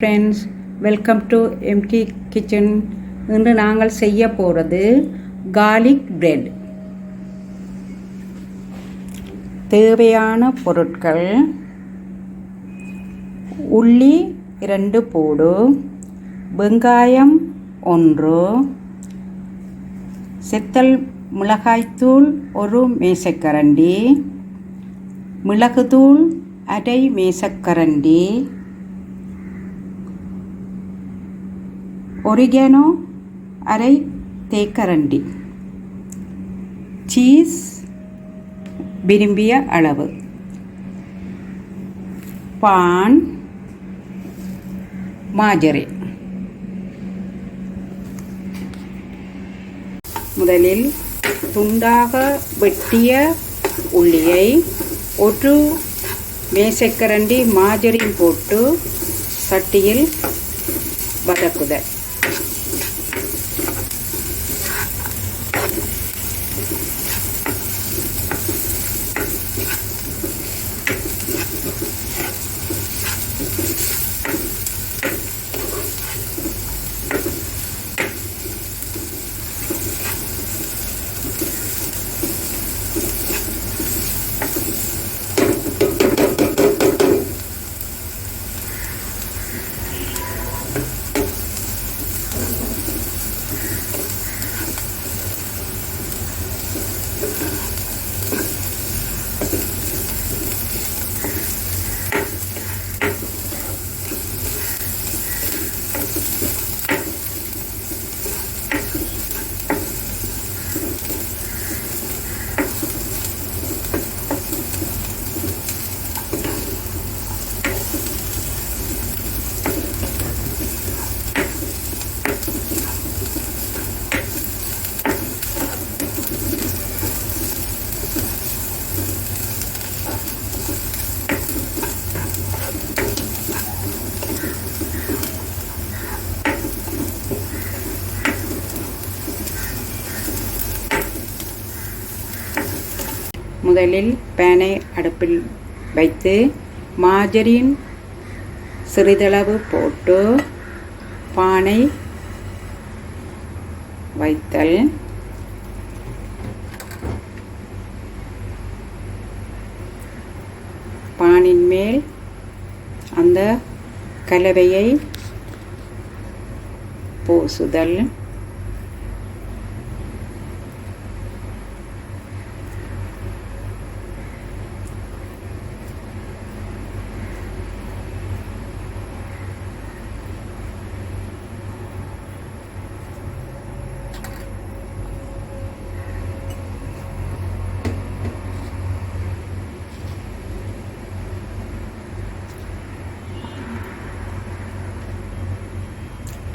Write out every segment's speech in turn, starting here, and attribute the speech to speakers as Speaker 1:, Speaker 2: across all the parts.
Speaker 1: Friends welcome to empty kitchen இன்று நாங்கள் செய்ய போகிறது கார்லிக் பிரெட் தேவையான பொருட்கள் உள்ளி இரண்டு போடு வெங்காயம் ஒன்று செத்தல் மிளகாய்த்தூள் ஒரு மேசக்கரண்டி மிளகுத்தூள் அரை மேசக்கரண்டி ஒரிகேனோ அரை தேக்கரண்டி. சீஸ் விரும்பிய அளவு. பான் மாஜரி. முதலில் துண்டாக வெட்டிய உள்ளியை ஒரு மேசைக்கரண்டி மாஜரின் போட்டு சட்டியில் வதக்குதல் முதலில் பேனை அடுப்பில் வைத்து மாஜரின் சிறிதளவு போட்டு பானை வைத்தல். பானின் மேல் அந்த கலவையை பூசுதல்.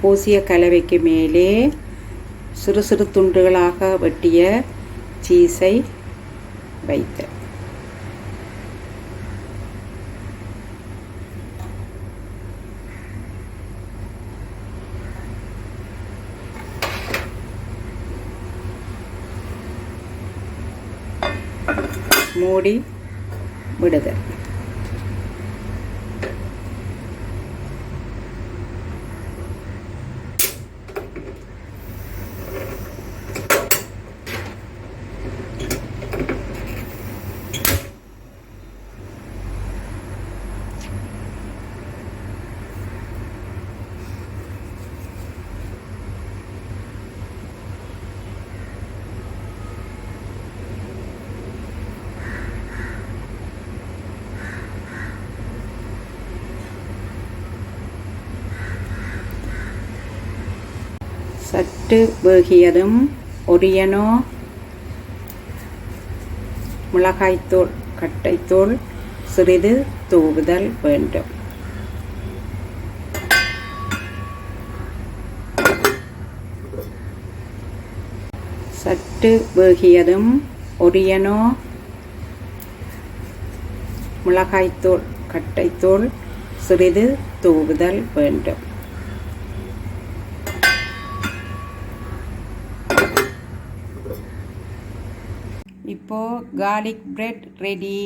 Speaker 1: பூசிய கலவைக்கு மேலே சிறு சிறு துண்டுகளாக வெட்டிய சீஸை வைத்த மூடி விடுதல். சற்று வேகியதும் ஒரியனோ மிளகாய்த்தூள் கட்டைத்தூள் சிறிது தூவுதல் வேண்டும். சற்று வேகியதும் ஒரியனோ மிளகாய்த்தூள் கட்டைத்தூள் சிறிது தூவுதல் வேண்டும். இப்போது கார்லிக் பிரெட் ரெடி